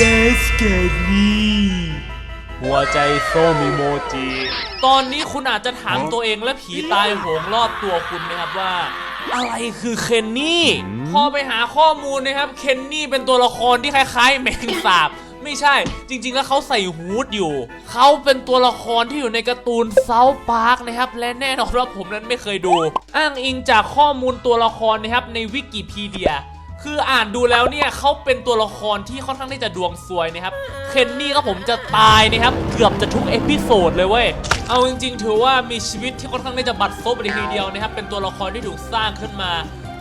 Yes Candy หัวใจส้มอีโมจิ ตอนนี้คุณอาจจะถามตัวเองและผีตายโหงรอบตัวคุณนะครับว่า อะไรคือเคนนี่ พอไปหาข้อมูลนะครับ เคนนี่เป็นตัวละครที่คล้ายๆแมงสาบ ไม่ใช่ จริง ๆ แล้วเขาใส่ฮูดอยู่ เขาเป็นตัวละครที่อยู่ในการ์ตูนเซาพาร์คนะครับ และแน่นอนว่าผมนั้นไม่เคยดู อ้างอิงจากข้อมูลตัวละครนะครับในวิกิพีเดีย คืออ่านดูแล้วเนี่ยเขาเป็นตัวละครที่ค่อนข้างที่จะดวงซวยนะครับ เคนนี่ก็ผมจะตายนะครับ เกือบจะทุกเอพิโซดเลยเว้ย เอาจริงๆ ถือว่ามีชีวิตที่ค่อนข้างที่จะบัดซบเลยทีเดียวนะครับ เป็นตัวละครที่ถูกสร้างขึ้นมา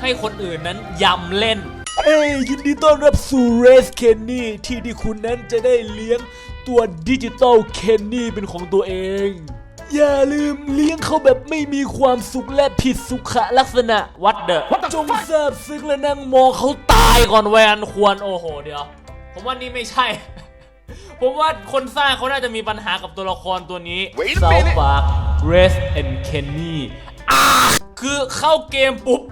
ให้คนอื่นนั้นยำเล่น เอ้ยยินดีต้อนรับสู่เรสเคนนี่ที่ที่คุณนั้นจะได้เลี้ยงตัวดิจิตอลเคนนี่เป็นของตัวเอง อย่าลืมเลี้ยงเขาแบบไม่มีความสุขและผิดสุขลักษณะวัดเดอะจงทราบซึ้งและนั่งมองเขาตายก่อนแวนควรโอ้โหเดี๋ยว ผมว่านี่ไม่ใช่ ผมว่าคนสร้างเขาน่าจะมีปัญหากับตัวละครตัวนี้ Wait a เซา minute ฟาร์เรสแอนด์เคนนี่อ่าคือเข้าเกมปุ๊บ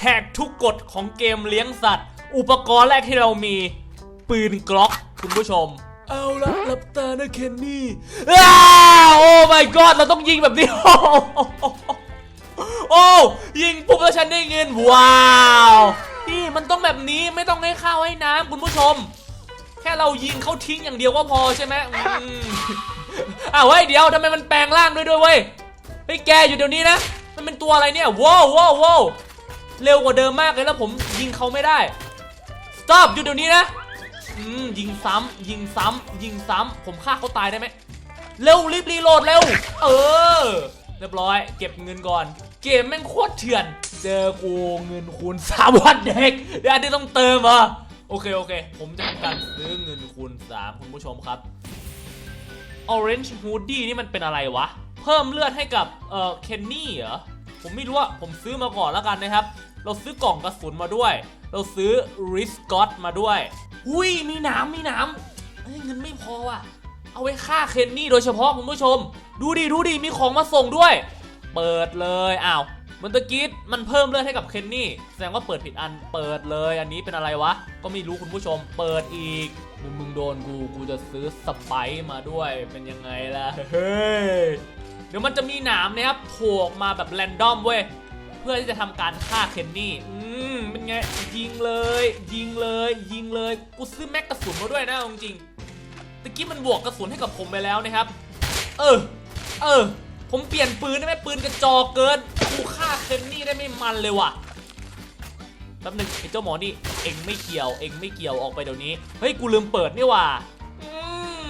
แหกทุกกฎของเกมเลี้ยงสัตว์ อุปกรณ์แรกที่เรามีปืนกล็อกคุณผู้ชม เอาละหลับตานะเคนนี่อ้าวโอ้ my god เราต้องยิงแบบนี้โอ้ยิงปุ๊บแล้วฉันได้เงิน ว้าวนี่มันต้องแบบนี้ไม่ต้องให้ข้าวให้น้ำคุณผู้ชม แค่เรายิงเขาทิ้งอย่างเดียวก็พอใช่ไหมอืมอ้าวเฮ้ยเดี๋ยวทำไมมันแปลงร่างด้วยด้วยเว้ยเฮ้ยแกอยู่เดี๋ยวนี้นะ มันเป็นตัวอะไรเนี่ยว้าวว้าวว้าวเร็วกว่าเดิมมากเลยแล้วผมยิงเขาไม่ได้ stop อยู่เดี๋ยวนี้นะอืมยิงซ้ำยิงซ้ำยิงซ้ำผมฆ่าเขาตายได้ไหม เร็วรีบรีโหลดเร็ว เออ เรียบร้อย เก็บเงินก่อน เกมแม่งโคตรเถื่อน เจอกูเงินคูณสามวันเด็กเดี๋ยวอันนี้ต้องเติมเหรอโอเค โอเค ผมจะทำการซื้อเงินคูณ3คุณผู้ชมครับ Orange Hoodie นี่มันเป็นอะไรวะ เพิ่มเลือดให้กับเอ่อเคนนี่เหรอ ผมไม่รู้ว่าผมซื้อมาก่อนแล้วกันนะครับ เราซื้อกล่องกระสุนมาด้วย เราซื้อ r i s c o t มาด้วย อุ้ยมีหนามมีหนามเอ้ยเงินไม่พอว่ะ เอาไว้ฆ่าเคนนี่โดยเฉพาะคุณผู้ชม ดูดิดูดิมีของมาส่งด้วย เปิดเลยอ้าวมันตะกี้มันเพิ่มเลือดให้กับเคนนี่ แสดงว่าเปิดผิดอันเปิดเลย อันนี้เป็นอะไรวะ ก็ไม่รู้คุณผู้ชม เปิดอีกมึงมึงโดนกูกูจะซื้อสไปซ์มาด้วยเป็นยังไงล่ะเฮ้ยเดี๋ยวมันจะมีหนามนะครับโผล่ออกมาแบบแรนดอมเว้ยเพื่อที่จะทำการฆ่าเคนนี่อืมเป็นไงยิงเลย ยิงเลย ยิงเลย กูซื้อแม็กกระสุนมาด้วยนะเอาจริงะกี้มันบวกกระสุนให้กับผมไปแล้วนะครับ เออ เออ ผมเปลี่ยนปืนได้ไหมปืนกระจอกเกินกูฆ่าเคนนี่ได้ไม่มันเลยว่ะแป๊บหนึงไอ้เจ้าหมอนี่เอ็งไม่เกี่ยว เอ็งไม่เกี่ยวออกไปเดี๋ยวนี้ เฮ้ย กูลืมเปิดนี่ว่ะ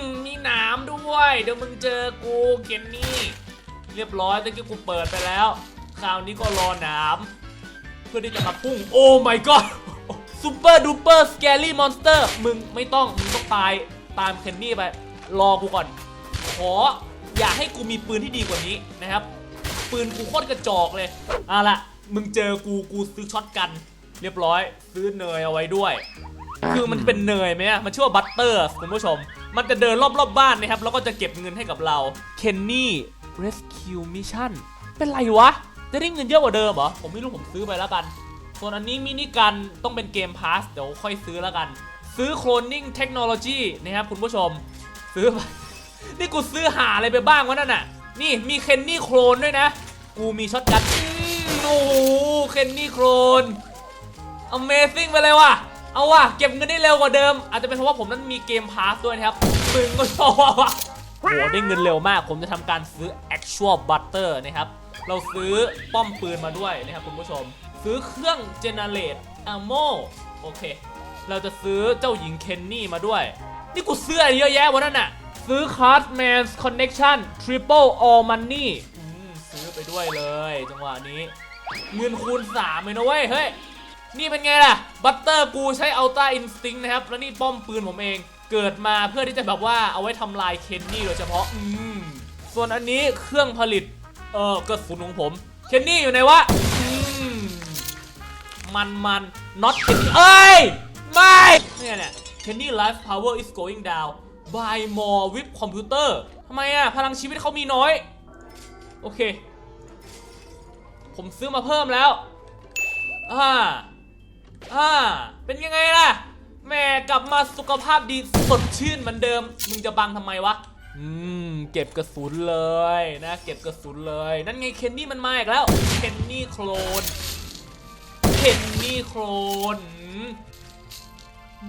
มมีหนามด้วย เดี๋ยวมึงเจอกูเคนนี่ เรียบร้อยตะกี้กูเปิดไปแล้ว คราวนี้ก็รอหนาม เพื่อที่จะมาพุ่ง โอ้ my god ซูเปอร์ดูเปอร์สแกรี่มอนสเตอร์มึงไม่ต้อง มึงต้องตาย ตามเคนนี่ไป รอกูก่อน ขออย่าให้กูมีปืนที่ดีกว่านี้นะครับ ปืนกูโคตรกระจอกเลยเอาละมึงเจอกูกูซื้อช็อตกัน เรียบร้อย ซื้อเนยเอาไว้ด้วย คือมันเป็นเนยไหมอะมันชื่อว่าบัตเตอร์คุณผู้ชม มันจะเดินรอบๆบบ้านนะครับ แล้วก็จะเก็บเงินให้กับเราเคนนี่ Rescue Mission เป็นไรวะ จะได้เงินเยอะกว่าเดิมเหรอ ผมไม่รู้ผมซื้อไปแล้วกัน ส่วนอันนี้มินิกันต้องเป็นเกมพาสเดี๋ยวค่อยซื้อแล้วกัน ซื้อ Cloning Technology นะครับคุณผู้ชม ซื้อไปนี่กูซื้อหาอะไรไปบ้างวะนั่นน่ะ นี่มีเคนนี่โครนด้วยนะ กูมีช็อตกันโอ้โหเคนนี่โครน Amazing ไปเลยว่ะ เอาว่ะ เก็บเงินได้เร็วกว่าเดิม อาจจะเป็นเพราะว่าผมนั้นมีเกมพาสด้วยนะครับ มึงก็ชอบว่ะโหได้เงินเร็วมาก ผมจะทำการซื้อ actual butter นะครับ เราซื้อป้อมปืนมาด้วยนะครับคุณผู้ชม ซื้อเครื่อง generate ammo โอเค เราจะซื้อเจ้าหญิงเคนนี่มาด้วย นี่กูซื้ออะไรเยอะแยะวะนั่นน่ะ ซื้อ Cardman's Connection Triple All Money อืมซื้อไปด้วยเลยจังหวะนี้ เงินคูณ3เลยนะเว้ย เฮ้ย นี่เป็นไงล่ะ บัตเตอร์กูใช้ Ultra Instinct นะครับ แล้วนี่ป้อมปืนผมเอง เกิดมาเพื่อที่จะแบบว่าเอาไว้ทำลายเคนนี่โดยเฉพาะ อืม ส่วนอันนี้เครื่องผลิต เออกระสุนของผม เคนนี่อยู่ไหนวะ อืม มันมัน not เคนนี่เอ้ย ไม่เนี่ยเนี่ย Kenny life power is going down buy more with computer ทำไมอะพลังชีวิตเขามีน้อย โอเค ผมซื้อมาเพิ่มแล้วอ่าอ่าเป็นยังไงล่ะ แม่กลับมาสุขภาพดีสดชื่นเหมือนเดิม มึงจะบังทำไมวะ อืม เก็บกระสุนเลยนะ เก็บกระสุนเลย นั่นไงเคนนี่มันมาอีกแล้ว เคนนี่โคลน เคนนี่โคลนอ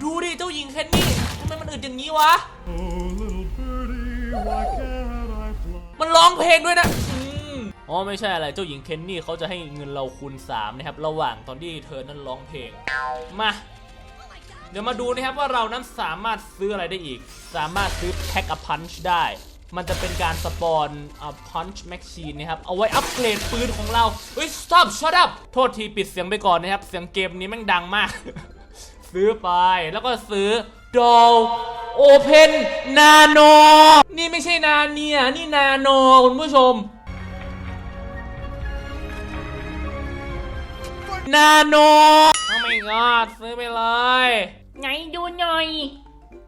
ดูดิเจ้าหญิงเคนนี่ทำไมมันอึดอย่างนี้วะ Oh, pretty, มันร้องเพลงด้วยนะอ๋อไม่ใช่อะไรเจ้าหญิงเคนนี่เขาจะให้เงินเราคูณ3นะครับระหว่างตอนที่เธอนั้นร้องเพลง มา เดี๋ยวมาดูนะครับว่าเรานั้นสามารถซื้ออะไรได้อีก สามารถซื้อแพ็กอะพันช์ได้ มันจะเป็นการสปอนอ่าพันช์แมชชีนนะครับ เอาไว้อัปเกรดปืนของเราเฮ้ย stop shut up โทษทีปิดเสียงไปก่อนนะครับ เสียงเกมนี้แม่งดังมาก ซื้อไปแล้วก็ซื้อดอลโอเพนนาโนนี่ไม่ใช่นาเนียนี่นาโนคุณผู้ชม นาโนโอ้ my god ซื้อไปเลยไหนดูหน่อย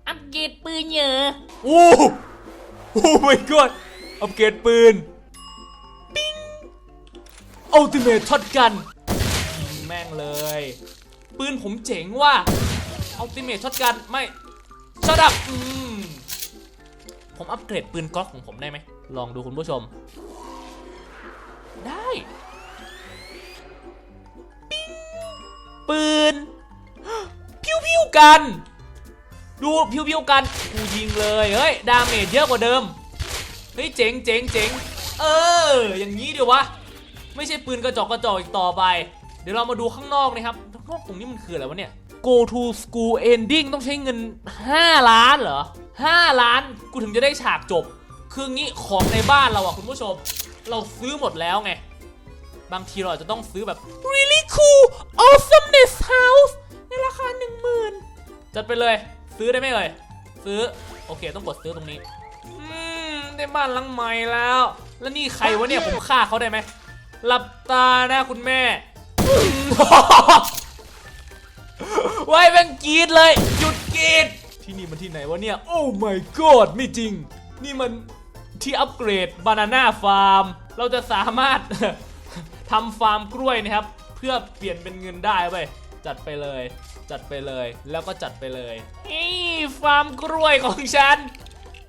อัปเกรดปืนเหยอะโอ้โอ้ my god อัปเกรดปืน ปิ้ง Ultimate ช็อตกันยิงแม่งเลย ปืนผมเจ๋งว่ะ Ultimate ช็อตกันไม่ช็อตอัพอืมผมอัปเกรดปืนก๊อกของผมได้ไหม ลองดูคุณผู้ชม ได้ปิ้งปืน พิวพิวกัน ดูพิวพิวกันกูยิงเลย เฮ้ย ดาเมจเยอะกว่าเดิม เฮ้ย เจ๋งเจ๋งเจ๋งเออ อย่างนี้เดี๋ยววะ ไม่ใช่ปืนกระจอกกระจอกอีกต่อไป เดี๋ยวเรามาดูข้างนอกนะครับ กตรงนี้มันคืออะไรวะเนี่ย go to school ending ต้องใช้เงิน 5 ล้านเหรอ 5 ล้านกูถึงจะได้ฉากจบ คืองี้ของในบ้านเราอะคุณผู้ชม เราซื้อหมดแล้วไง บางทีเราอาจจะต้องซื้อแบบ really cool awesomeness house ในราคา 10,000จัดไปเลย ซื้อได้ไหมเอ่ยซื้อ โอเค ต้องกดซื้อตรงนี้อืมได้บ้านหลังใหม่แล้ว แล้วนี่ใครวะเนี่ยผมฆ่าเขาได้ไหมหลับตานะคุณแม่ ไว้แม่งกรีดเลย หยุดกรีดที่นี่มันที่ไหนวะเนี่ย โอ้ my god ไม่จริง นี่มันที่อัปเกรดบานาน่าฟาร์ม เราจะสามารถ ทำฟาร์มกล้วยนะครับ เพื่อเปลี่ยนเป็นเงินได้เว้ยจัดไปเลย จัดไปเลย แล้วก็จัดไปเลยนี่ฟาร์มกล้วยของฉัน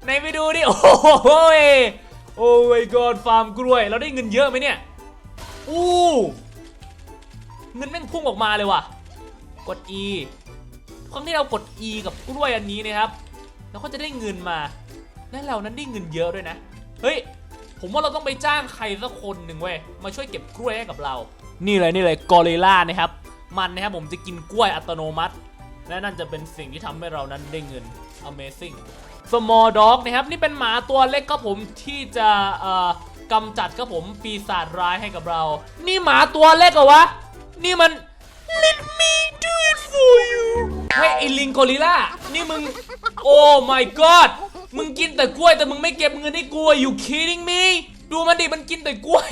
ไหนไปดูดิ โอ้โหยโอ้ my god ฟาร์มกล้วย เราได้เงินเยอะไหมเนี่ย อู้ เงินแม่งพุ่งออกมาเลยว่ะ กด E ครั้งที่เรากด E กับกล้วยอันนี้นะครับเราก็จะได้เงินมาและเรานั้นได้เงินเยอะด้วยนะ เฮ้ย ผมว่าเราต้องไปจ้างใครสักคนหนึ่งเว้ย มาช่วยเก็บกล้วยให้กับเรา นี่เลยนี่เลยกอริล่านะครับ มันนะครับผมจะกินกล้วยอัตโนมัติ และนั่นจะเป็นสิ่งที่ทำให้เรานั้นได้เงิน Amazing Small Dog นะครับ นี่เป็นหมาตัวเล็กครับผมที่จะเอ่อกำจัดครับผมปีศาจร้ายให้กับเรา นี่หมาตัวเล็กเหรอวะ นี่มัน Let me do it for you เฮ้ยไอลิงกอริลล่า นี่มึง โอ้ my god มึงกินแต่กล้วยแต่มึงไม่เก็บเงินให้กูอะ you kidding me ดูมันดิ มันกินแต่กล้วย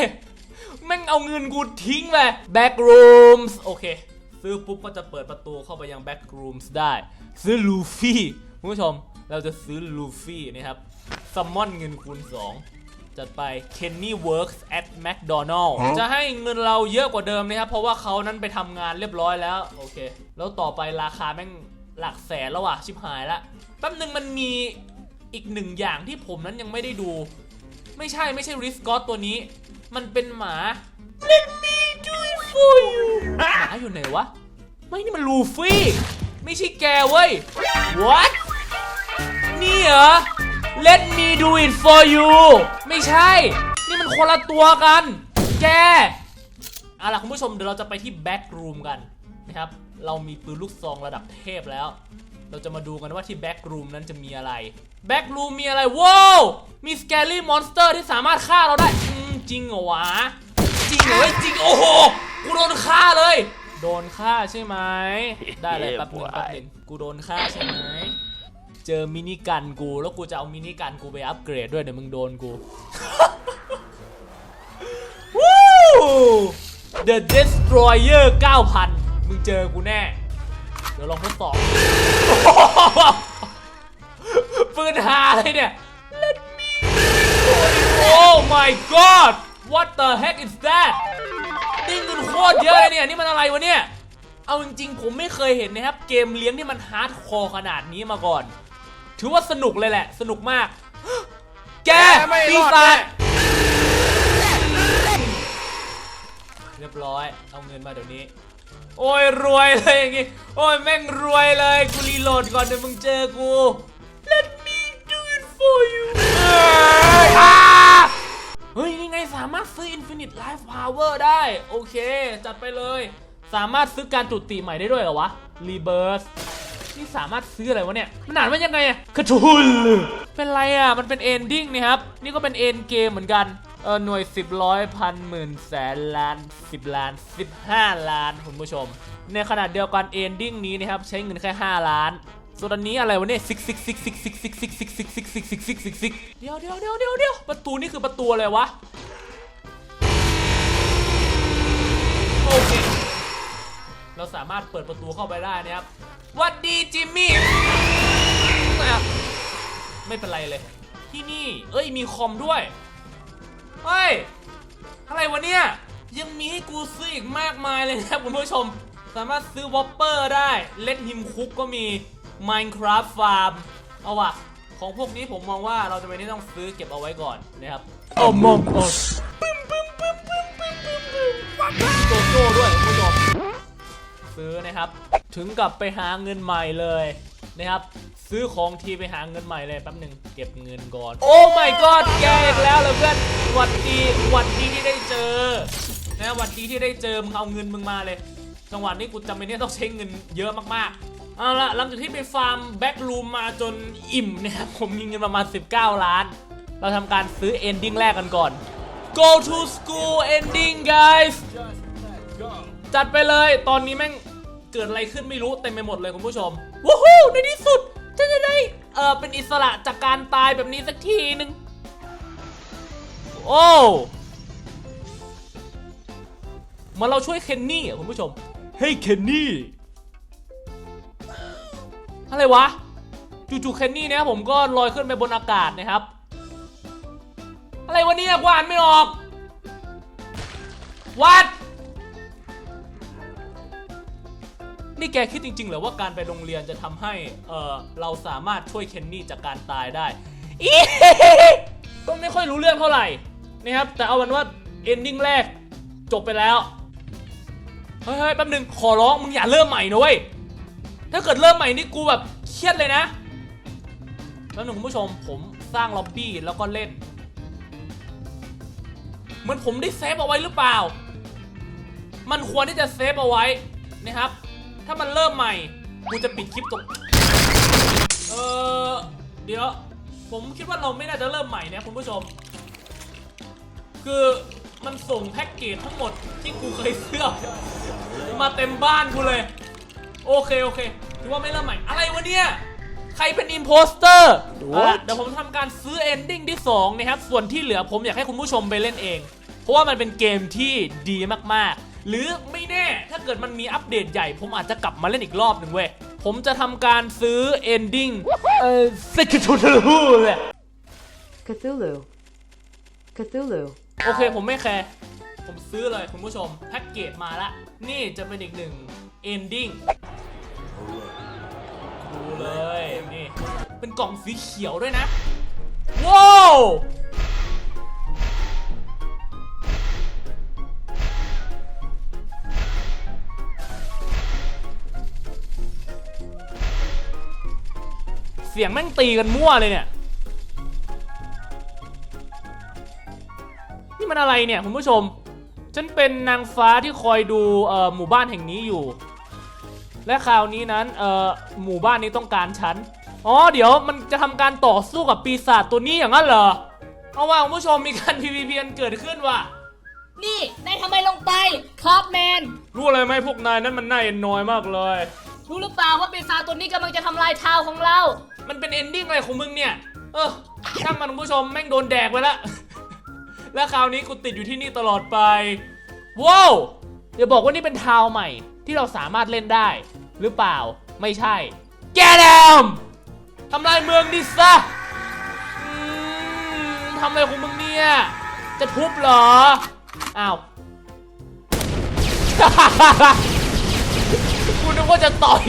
แม่งเอาเงินกูทิ้งไป back rooms โอเค ซื้อปุ๊บก็จะเปิดประตูเข้าไปยัง back rooms ได้ ซื้อลูฟี่คุณผู้ชม เราจะซื้อลูฟี่นะครับ ซัมมอนเงินคูณ2 จัดไป Kenny works at McDonald จะให้เงินเราเยอะกว่าเดิมนะครับ เพราะว่าเขานั้นไปทำงานเรียบร้อยแล้ว โอเค แล้วต่อไปราคาแม่งหลักแสนแล้วว่ะ ชิบหายละแป๊บหนึ่งมันมีอีกหนึ่งอย่างที่ผมนั้นยังไม่ได้ดู ไม่ใช่ไม่ใช่ริสกอตตัวนี้ มันเป็นหมา Let me do it for you หมาอยู่ไหนวะ ไม่นี่มันลูฟี่ ไม่ใช่แกเว้ย What นี่เหรอ Let me do it for you ไม่ใช่ นี่มันคนละตัวกัน แกเอาล่ะคุณผู้ชมเดี๋ยวเราจะไปที่แบ็กรูมกันนะครับ เรามีปืนลูกซองระดับเทพแล้ว เราจะมาดูกันว่าที่แบ็กรูมนั้นจะมีอะไร แบ็กรูมมีอะไรว้าวมีสแกลลี่มอนสเตอร์ที่สามารถฆ่าเราได้อืมจริงเหรอวะ จริงเหรอจริงโอ้โห กูโดนฆ่าเลย โดนฆ่าใช่ไหม ได้เลยแป๊บหนึงแป๊บหนึงกูโดนฆ่าใช่ไหม เจอมินิกันกูแล้วกูจะเอามินิกันกูไปอัปเกรดด้วยเดี๋ยวมึงโดนกูวู้ The Destroyer 9,000 มึงเจอกูแน่ เดี๋ยวลองทดสอบปืนหาอะไรเนี่ย Let me Oh my god What the heck is that นี่เงินโคตรเยอะเลยเนี่ย นี่มันอะไรวะเนี่ย เอาจริงๆ ผมไม่เคยเห็นนะครับ เกมเลี้ยงที่มันฮาร์ดคอร์ขนาดนี้มาก่อน ถือว่าสนุกเลยแหละ สนุกมาก แกแกไม่ปีรอดศาแน่จเรียบร้อย เอาเงินมาเดี๋ยวนี้ โอ้ยรวยเลยอย่างงี้ โอ้ยแม่งรวยเลย กูรีโหลดก่อนเดี๋ยวมึงเจอกู Let me do it for you เอ้ยอ่าเฮ้ย นี่ไงสามารถซื้อ Infinite Life Power ได้ โอเค จัดไปเลย สามารถซื้อการจุติใหม่ได้ด้วยเหรอวะ Rebirth นี่สามารถซื้ออะไรวะเนี่ย มันอ่านว่ายังไงอะกระทุนเป็นไรอะมันเป็น ending นี่ครับ นี่ก็เป็น end game เหมือนกัน เออหน่วย 10ร้อยพันหมื่นแสนล้าน 10 ล้าน 15 ล้านคุณผู้ชม ในขนาดเดียวกัน ending นี้นะครับ ใช้เงินแค่ 5 ล้านส่วนอันนี้อะไรวะเนี่ยซิกซิกซิกซิกซิกซิกซิกซิกซิกซิกซิกซิกซิกซิกซิกเดี๋ยวเดี๋ยวเดี๋ยวเดี๋ยวเดี๋ยวประตูนี่คือประตูอะไรวะ โอเค เราสามารถเปิดประตูเข้าไปได้นะครับหวัดดีจิมมี่อะไม่เป็นไรเลย ที่นี่ เอ้ยมีคอมด้วย เฮ้ยอะไรวะเนี่ย ยังมีให้กูซื้ออีกมากมายเลยนะครับคุณผู้ชม สามารถซื้อวอปเปอร์ได้ เล่นฮิมคุกก็มี Minecraft Farm เอาวะของพวกนี้ผมมองว่าเราจะไม่ได้ต้องซื้อเก็บเอาไว้ก่อนนะครับ Among Us มีโจโจ้ด้วยคุณผู้ชม ซื้อนะครับ ถึงกับไปหาเงินใหม่เลยนะครับซื้อของทีไปหาเงินใหม่เลยแป๊บหนึ่งเก็บเงินก่อน โอ้ my god แกอีกแล้วเหรอเพื่อนหวัดดีหวัดดีที่ได้เจอนะหวัดดีที่ได้เจอมึงเอาเงินมึงมาเลย จังหวะนี้กูจำเป็นที่ต้องใช้เงินเยอะมากๆเอาละหลังจากที่ไปฟาร์มแบ็กลูมมาจนอิ่มนะครับผมมีเงินประมาณ 19 ล้าน เราทำการซื้อ ending แรกกันก่อน go to school ending guys จัดไปเลยตอนนี้แม่ง เกิดอะไรขึ้นไม่รู้เต็มไปหมดเลยคุณผู้ชมว้าวในที่สุดฉันจะได้เออเป็นอิสระจากการตายแบบนี้สักทีหนึ่งโอ้เหมาเราช่วยเคนนี่อะคุณผู้ชมเฮ้ยเคนนี่อะไรวะจู่ๆเคนนี่เนี่ยผมก็ลอยขึ้นไปบนอากาศนะครับ อะไรวะเนี่ยกวานไม่ออกวัด นี่แกคิดจริงๆเหรอว่าการไปโรงเรียนจะทำให้เออเราสามารถช่วยเคนนี่จากการตายได้อีก็ไม่ค่อยรู้เรื่องเท่าไหร่นะครับแต่เอาเป็นว่าเอนดิ้งแรกจบไปแล้วเฮ้ยเฮ้ยแป๊บนึงขอร้องมึงอย่าเริ่มใหม่นะเว้ยถ้าเกิดเริ่มใหม่นี่กูแบบเครียดเลยนะแป๊บนึงคุณผู้ชมผมสร้างล็อบบี้แล้วก็เล่น เหมือนผมได้เซฟเอาไว้หรือเปล่า มันควรที่จะเซฟเอาไว้นะครับ ถ้ามันเริ่มใหม่ กูจะปิดคลิปตรงเออเดี๋ยว ผมคิดว่าเราไม่น่าจะเริ่มใหม่นะคุณผู้ชม คือมันส่งแพ็กเกจทั้งหมดที่กูเคยเสื้อมาเต็มบ้านกูเลย โอเคโอเคถือว่าไม่เริ่มใหม่ อะไรวะเนี่ย ใครเป็นอิมโพสเตอร์ What? เดี๋ยวผมทำการซื้อเอนดิ้งที่2นะครับ ส่วนที่เหลือผมอยากให้คุณผู้ชมไปเล่นเอง เพราะว่ามันเป็นเกมที่ดีมากๆ หรือไม่แน่ถ้าเกิดมันมีอัปเดตใหญ่ ผมอาจจะกลับมาเล่นอีกรอบหนึ่งเว้ย ผมจะทำการซื้อเอนดิ้งเอ่อ Secret to the เลย Cthulhu. Cthulhu. โอเคผมไม่แคร์ผมซื้อเลยคุณผู้ชม แพ็กเกจมาละ นี่จะเป็นอีกหนึ่ง ending ดูเลย นี่ เป็นกล่องสีเขียวด้วยนะ ว้าว สียงแม่งตีกันมั่วเลยเนี่ย นี่มันอะไรเนี่ยคุณผู้ชม ฉันเป็นนางฟ้าที่คอยดูเอ่อหมู่บ้านแห่งนี้อยู่ และคราวนี้นั้นเอ่อหมู่บ้านนี้ต้องการฉัน อ๋อเดี๋ยวมันจะทำการต่อสู้กับปีศาจตัวนี้อย่างนั้นเหรอ เอาว่าคุณผู้ชมมีการ PVP กันเกิดขึ้นว่ะนี่นายทำไมลงไปครับแมนรู้อะไรไหมพวกนายนั้นมันน่าเอ็นนอยมากเลย รู้หรือเปล่าว่าปีศาจตัวนี้กำลังจะทำลายทาวของเรา มันเป็นเอนดิ้งอะไรของมึงเนี่ย เออช่างมันคุณผู้ชมแม่งโดนแดกไปละ และคราวนี้กูติดอยู่ที่นี่ตลอดไป ว้าวอย่าบอกว่านี่เป็นทาวใหม่ ที่เราสามารถเล่นได้ หรือเปล่า ไม่ใช่ แกแดมทำลายเมืองดิซะอืมทำอะไรของมึงเนี่ย จะทุบเหรอ อ้าว กว่าจะต่อย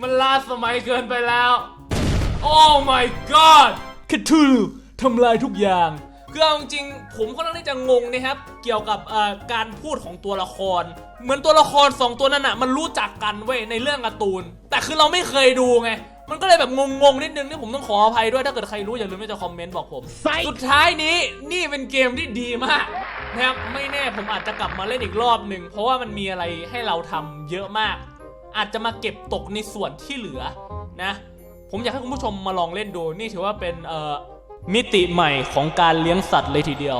มันล้าสมัยเกินไปแล้ว โอ้ my god คาทูลูทำลายทุกอย่างคือเอาจริงๆผมค่อนข้างที่จะงงนะครับ เกี่ยวกับเอ่อการพูดของตัวละคร เหมือนตัวละครสองตัวนั้นอะมันรู้จักกันเว้ยในเรื่องการ์ตูน แต่คือเราไม่เคยดูไงมันก็เลยแบบงงๆนิดนึงนี่ผมต้องขออภัยด้วยถ้าเกิดใครรู้อย่าลืมที่จะคอมเมนต์บอกผม สุดท้ายนี้นี่เป็นเกมที่ดีมาก นะครับไม่แน่ผมอาจจะกลับมาเล่นอีกรอบหนึ่งเพราะว่ามันมีอะไรให้เราทำเยอะมาก อาจจะมาเก็บตกในส่วนที่เหลือนะผมอยากให้คุณผู้ชมมาลองเล่นดู นี่ถือว่าเป็นมิติใหม่ของการเลี้ยงสัตว์เลยทีเดียว